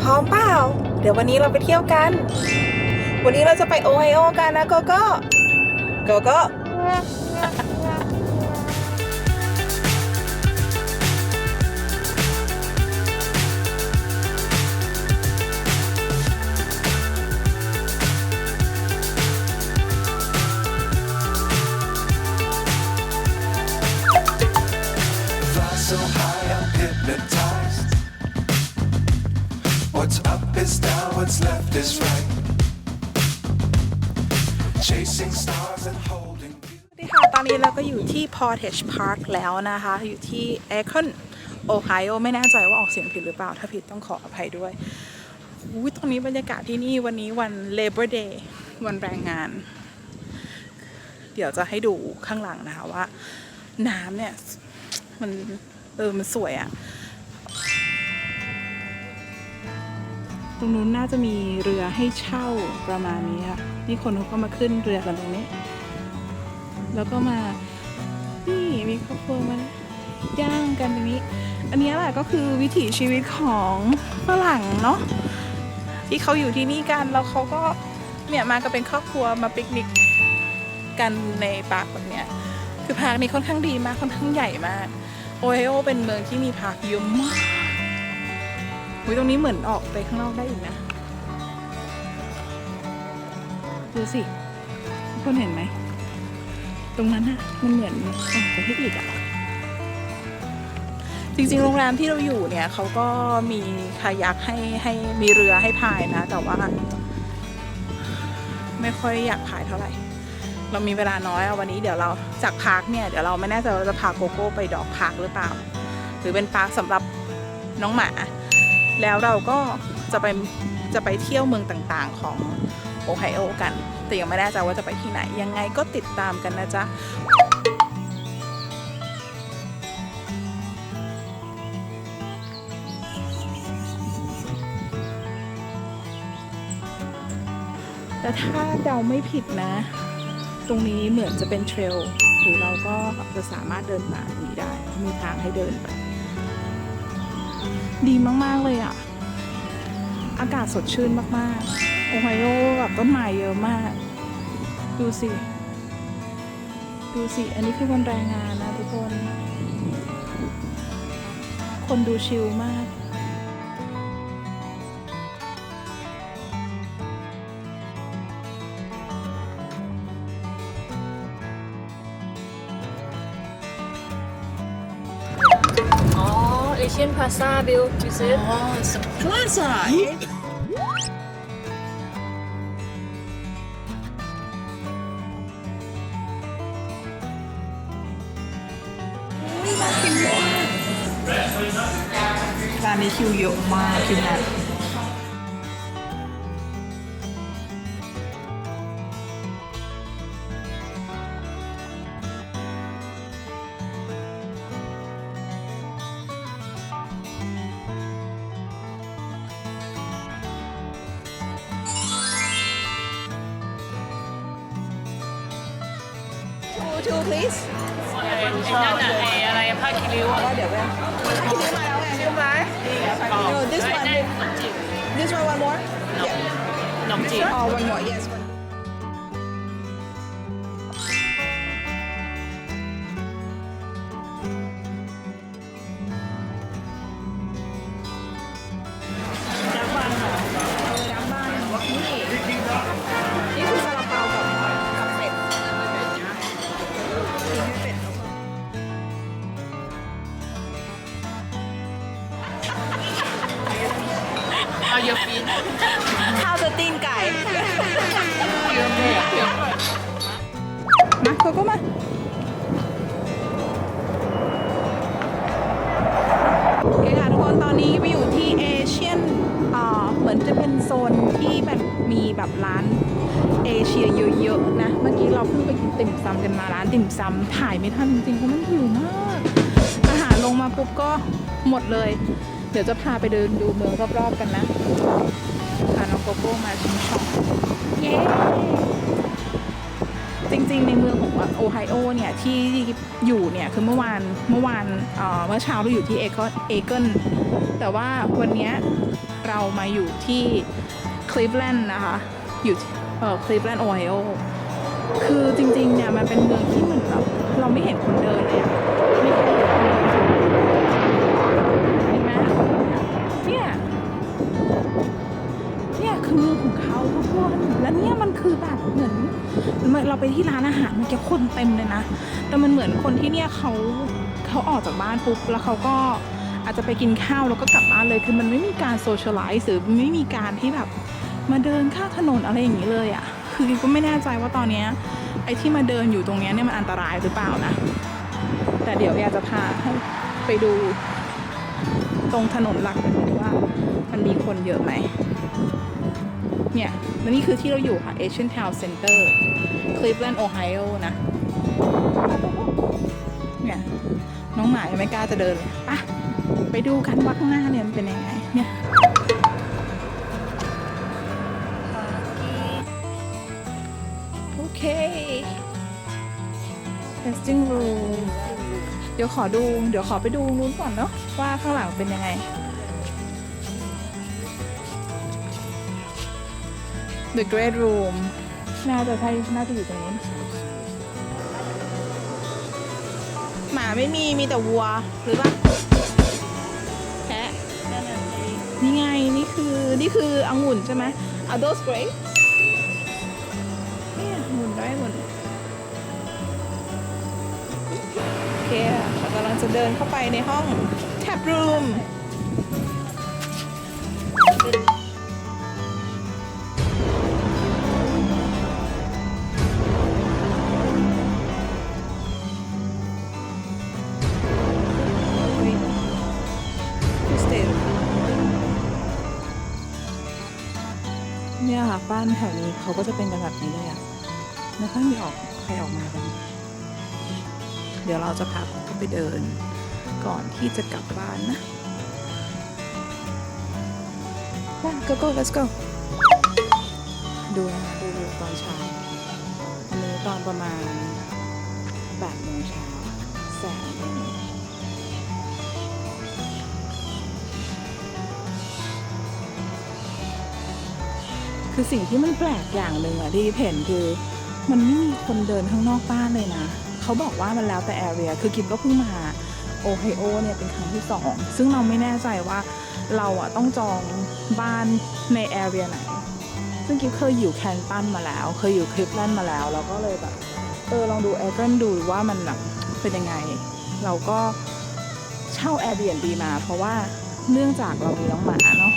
พร้อมเปล่า เดี๋ยววันนี้เราไปเที่ยวกัน วันนี้เราจะไปโอไฮโอกันนะโกโก้โกโก้ this right. Chasing stars and holding you. สวัสดีค่ะ ตอนนี้เราก็อยู่ที่ Portage Park แล้วนะคะ อยู่ที่ Akron โอไฮโอไม่แน่ใจว่าออกเสียงผิดหรือเปล่า ถ้าผิดต้องขออภัยด้วยอุ้ยตรงนี้บรรยากาศที่นี่วันนี้วัน Labor Day วันแรงงาน เดี๋ยวจะให้ดูข้างหลังนะคะว่า น้ำเนี่ย มันเออมันสวยอะต รงนู้นน่าจะมีเรือให้เช่าประมาณนี้ค่ะนี่คนเขาก็มาขึ้นเรือกันตรงนี้ แล้วก็มานี่มีครอบครัวมาย่างกันตรงนี้ อันนี้แหละก็คือวิถีชีวิตของฝรั่งเนาะที่เขาอยู่ที่นี่กันแล้วเขาก็เนี่ยมากันเป็นครอบครัวมาปิกนิกกันในปาร์คแบบเนี้ยคือพาร์คนี้ค่อนข้างดีมากค่อนข้างใหญ่มาก โอไฮโอเป็นเมืองที่มีพาร์คเยอะมาก อุ๊ยตรงนี้เหมือนออกไปข้างนอกได้อีกนะ ดูสิคนเห็นไหม ตรงนั้นน่ะมันเหมือนออกไปที่อีกอะจริงๆ โรงแรมที่เราอยู่เนี่ยเขาก็มีคายักให้ให้มีเรือให้พายนะ แต่ว่า ไม่ค่อยอยากพายเท่าไหร่ เรามีเวลาน้อยอวันนี้เดี๋ยวเราจากพาร์คเนี่ยเดี๋ยวเราไม่แน่ใจว่าจะพาโกโก้ไปดอกพาร์คหรือเปล่า หรือเป็นพาร์คสำหรับน้องหมา แล้วเราก็จะไปจะไปเที่ยวเมืองต่างๆของโอไฮโอกัน แต่ยังไม่แน่ใจว่าจะไปที่ไหน ยังไงก็ติดตามกันนะจ๊ะแต่ถ้าเดาไม่ผิดนะ ตรงนี้เหมือนจะเป็นเทรลหรือเราก็จะสามารถเดินป่าตรงนี้ได้ มีทางให้เดินไป ดีมาก ๆ เลยอะ อากาศสดชื่นมาก ๆ โอไฮโอแบบต้นไม้เยอะมาก ดูสิ ดูสิ อันนี้คือวันแรงงานนะทุกคน คนดูชิลมาก Asian Plaza Bill, you said? Oh, it's a plaza. ร้านนี้คิวเยอะมากคิวแน่น two two please ไอ้นั่นน่ะไอ้อะไรผ้าคีริ้วอะว่าเดี๋ยวไปคิวมาแล้วไงคิวมา No this ไอ้ one นั่นขนมจีบ this one one more ขนมจีบ oh one more yes one มาโกโก้มาโอเคค่ะทุกคนตอนนี้ไปอยู่ที่เอเชียนเหมือนจะเป็นโซนที่แบบมีแบบร้านเอเชียเยอะๆนะ เมื่อกี้เราเพิ่งไปกินติ่มซำกันมาร้านติ่มซำถ่ายไม่ทันจริงๆเพราะมันหิวมากอาหารลงมาปุ๊บก็หมดเลย เดี๋ยวจะพาไปเดินดูเมืองรอบๆกันนะพาน้องโกโก้มาชิมช็อปเย้ จริงๆ ในเมืองของโอไฮโอเนี่ยที่อยู่เนี่ยคือเมื่อวานเมื่อวานเมื่อเช้าเราอยู่ที่เอเกิลเกิลแต่ว่าวันนี้เรามาอยู่ที่คลีฟแลนด์นะคะอยู่ที่เอ่อคลีฟแลนด์โอไฮโอคือจริงๆเนี่ยมันเป็นเมืองที่เหมือนแบบเราไม่เห็นคนเดินเลยอะไม่เคยเห็นคนเดินเห็นไหมเนี่ย เนี่ยคือมือของเขาทุกคนแล้วเนี่ยมันคือแบบเหมือนเราไปที่ร้านอาหารมันจะคนเต็มเลยนะ แต่มันเหมือนคนที่เนี่ยเขาเขาออกจากบ้านปุ๊บแล้วเขาก็อาจจะไปกินข้าวแล้วก็กลับบ้านเลยคือมันไม่มีการโซเชียลไลซ์หรือไม่มีการที่แบบมาเดินข้างถนนอะไรอย่างนี้เลยอะ่ะ คือก็ไม่แน่ใจว่าตอนเนี้ยไอ้ที่มาเดินอยู่ตรงเนี้ยเนี่ยมันอันตรายหรือเปล่านะ แต่เดี๋ยวอยากจะพาให้ไปดูตรงถนนหลักกันดูว่ามันมีคนเยอะไหม เนี่ยและนี่คือที่เราอยู่ค่ะ Asian Town Center Cleveland Ohio นะเนี่ยน้องหมายังไม่กล้าจะเดินเลยปะไปดูกันว่าข้างหน้าเนี่ยมันเป็นยังไงเนี่ยโอเค testing room เดี๋ยวขอดู เดี๋ยวขอไปดูนู้นก่อนเนาะว่าข้างหลังเป็นยังไง The Great Room น่าจะใช่น่าจะอยู่ตรงนี้นหมาไม่มี มีแต่วัว หรือเปล่าแพะนี่ไง นี่คือ นี่คือองุ่นใช่ไหม Are those grapes เนี่ยหมุนได้หมุนโอเคเรากำลังจะเดินเข้าไปในห้อง Tap Room บ้านแถวนี้เขาก็จะเป็นกันแบบนี้เลยอะไม่ค่อยมีออกใครออกมากันเดี๋ยวเราจะพาเขาไปเดิน ก่อนที่จะกลับบ้านนะมา go go let's go ดูนะคะดูวิวตอนเช้าอันนี้ตอนประมาณ8โมงเช้าแสง คือสิ่งที่มันแปลกอย่างหนึ่งอะที่เห็นคือมันไม่มีคนเดินข้างนอกบ้านเลยนะเขาบอกว่ามันแล้วแต่แอเรียคือกิมก็เพิ่งมาโอไฮโอเนี่ยเป็นครั้งที่สองซึ่งเราไม่แน่ใจว่าเราอะต้องจองบ้านในแอเรียไหน ซึ่งกิฟเคยอยู่แคนตันมาแล้ว เคยอยู่คลิฟแลนด์มาแล้วเราก็เลยแบบเออลองดูแอร์เกนดูว่ามันแบบเป็นยังไง เราก็เช่า Airbnb มา เพราะว่าเนื่องจากเรามีน้องหมาเนาะ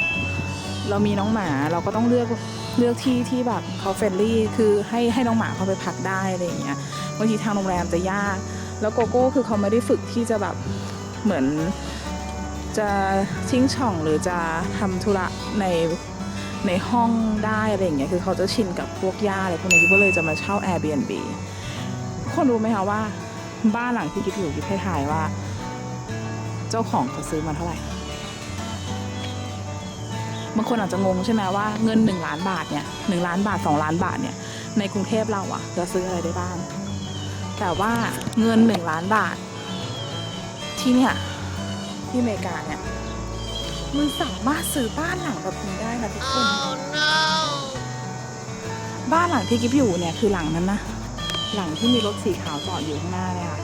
เรามีน้องหมาเราก็ต้องเลือก เลือกที่ที่แบบเขาเฟรนลี่คือให้ให้น้องหมาเขาไปพักได้อะไรอย่างเงี้ยบางทีทางโรงแรมจะยาก แล้วโกโก้คือเขาไม่ได้ฝึกที่จะแบบเหมือน จะชิงช่องหรือจะทำธุระในในห้องได้อะไรอย่างเงี้ยคือเขาจะชินกับพวกหญ้าอะไรพวกนี้ก็เลยจะมาเช่า Airbnb ทุกคนรู้ไหมคะว่าบ้านหลังที่กิ๊บอยู่กิ๊บให้ถ่ายว่า เจ้าของเขาซื้อมาเท่าไหร่ บางคนอาจจะงงใช่ไหมว่าเงิน 1 ล้านบาทเนี่ยหล้านบาท 2 ล้านบาทเนี่ยในกรุงเทพเราอะจะซื้ออะไรได้บ้าง แต่ว่าเงิน 1 ล้านบาท ที่เนี่ยที่อเมริกาเนี่ยมันสามารถซื้อบ้านหลังแบบนี้ได้นะทุกคนบ้านหลังที่กิ๊บอยู่เนี่ยคือหลังนั้นนะหลังที่มีรถสีขาวจอดอยู่ข้างหน้าเลยค่ะ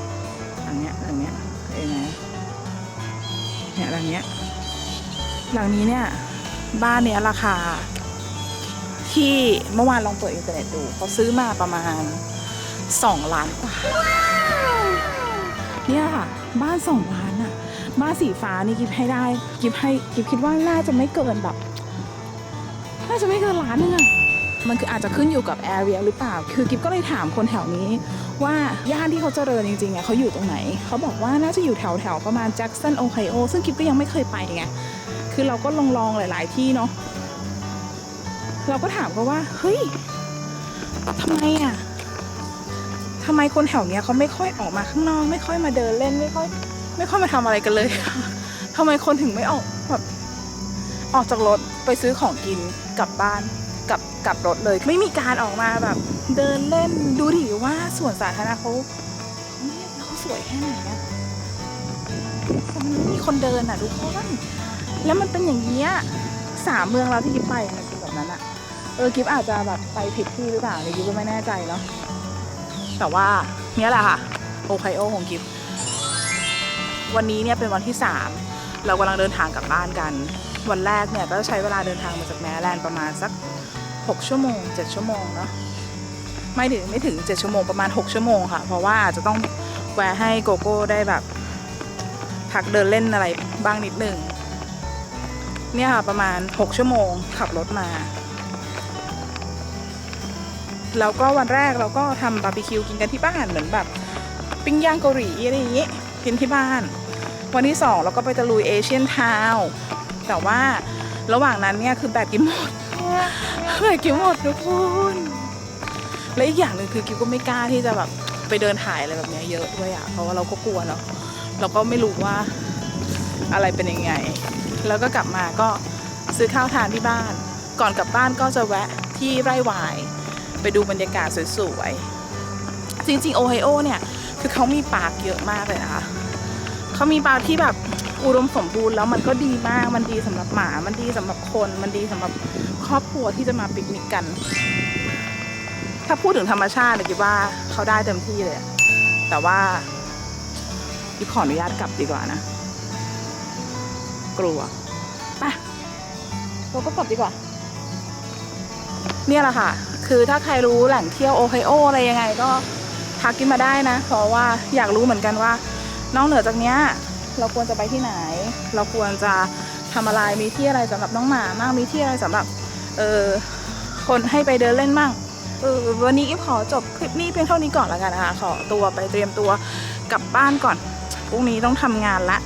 หลังเนี้ยหลังเนี้ยเห็นไหมเนี่ยหลังเนี้ยหลังนี้เนี่ย บ้านเนี้ยราคา ที่เมื่อวานลองเปิดอินเทอร์เน็ตดูเขาซื้อมาประมาณ2ล้านกว่าเนี่ยค่ะบ้าน2ล้านอะบ้านสีฟ้านี่กิฟให้ได้กิฟให้กิฟคิดว่าน่าจะไม่เกินแบบน่าจะไม่เกินล้านนึงอะมันคืออาจจะขึ้นอยู่กับแอเรียหรือเปล่า คือกิฟก็เลยถามคนแถวนี้ ว่าย่านที่เขาเจริญจริงๆอะเขาอยู่ตรงไหน เขาบอกว่าน่าจะอยู่แถวแถวๆ ประมาณแจ็กสันโอไฮโอซึ่งกิฟก็ยังไม่เคยไปไง คือเราก็ลองลองๆหลาย ๆ ที่เนาะเราก็ถามเขาว่า เฮ้ยทำไมอะทำไมคนแถวเนี้ยเขาไม่ค่อยออกมาข้างนอก ไม่ค่อยมาเดินเล่นไม่ค่อย ไม่ค่อยมาทำอะไรกันเลยทำไมคนถึงไม่ออกแบบออกจากรถไปซื้อของกินกลับบ้านกลับกลับรถเลย ไม่มีการออกมาแบบ เดินเล่นดูดิว่าสวนสาธารณะเขาเนี่ยเขาสวยแค่ไหนอะแต่มันไม่มีคนเดินอะทุกคน แล้วมันเป็นอย่างนี้สามเมืองเราที่กิฟไปมันเป็นแบบนั้นอะเออกิฟอาจจะแบบไปผิดที่หรือเปล่าเนี่ยกิฟก็ไม่แน่ใจเนาะแต่ว่าเนี่ยแหละค่ะโอไคโอของกิฟวันนี้เนี่ยเป็นวันที่สามเรากำลังเดินทางกลับบ้านกัน วันแรกเนี่ยก็ใช้เวลาเดินทางมาจากแมแลนด์ประมาณสัก 6 ชั่วโมง 7 ชั่วโมงเนาะไม่ถึงไม่ถึง 7 ชั่วโมงประมาณ 6 ชั่วโมงค่ะ เพราะว่าอาจจะต้องแวะให้โกโก้ได้แบบพักเดินเล่นอะไรบ้างนิดหนึ่ง เนี่ยค่ะประมาณ 6 ชั่วโมงขับรถมา แล้วก็วันแรกเราก็ทำบาร์บีคิวกินกันที่บ้านเหมือนแบบปิ้งย่างเกาหลีอะไรอย่างงี้กินที่บ้าน วันที่สองเราก็ไปตะลุยเอเชียนทาวแต่ว่าระหว่างนั้นเนี่ยคือแบตกินหมดแบตกินหมดทุกคนและอีกอย่างหนึ่งคือกิวก็ไม่กล้าที่จะแบบไปเดินถ่ายอะไรแบบเนี้ยเยอะด้วยอะเพราะว่าเราก็กลัวเนาะเราก็ไม่รู้ว่าอะไรเป็นยังไง แล้วก็กลับมาก็ซื้อข้าวทานที่บ้าน ก่อนกลับบ้านก็จะแวะที่ไร่วาย ไปดูบรรยากาศสวยๆ จริงๆ โอไฮโอเนี่ย คือเขามีปาร์คเยอะมากเลยนะคะเขามีปาร์คที่แบบอุดมสมบูรณ์แล้วมันก็ดีมาก มันดีสำหรับหมา มันดีสำหรับคน มันดีสำหรับครอบครัวที่จะมาปิกนิกกัน ถ้าพูดถึงธรรมชาติเลยคิดว่าเขาได้เต็มที่เลย แต่ว่าคิดขออนุญาตกลับดีกว่านะ กลัวไปเราก็กลับดีกว่า เนี่ยแหละค่ะ คือถ้าใครรู้แหล่งเที่ยวโอไฮโออะไรยังไงก็ทักกินมาได้นะ เพราะว่าอยากรู้เหมือนกันว่า นอกเหนือจากเนี้ยเราควรจะไปที่ไหน เราควรจะทำอะไรมีที่อะไรสำหรับน้องหมาบ้างมีที่อะไรสำหรับเออคนให้ไปเดินเล่นมั่งเออวันนี้อิฟขอจบคลิปนี้เพียงเท่านี้ก่อนแล้วกันนะคะขอตัวไปเตรียมตัวกลับบ้านก่อนพรุ่งนี้ต้องทำงานละ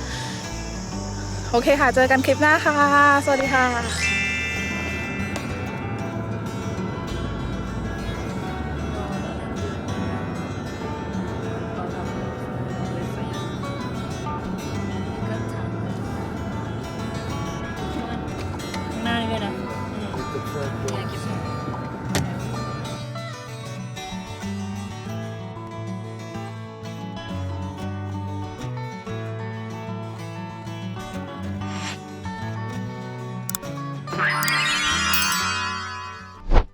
โอเคค่ะ เจอกันคลิปหน้าค่ะ สวัสดีค่ะ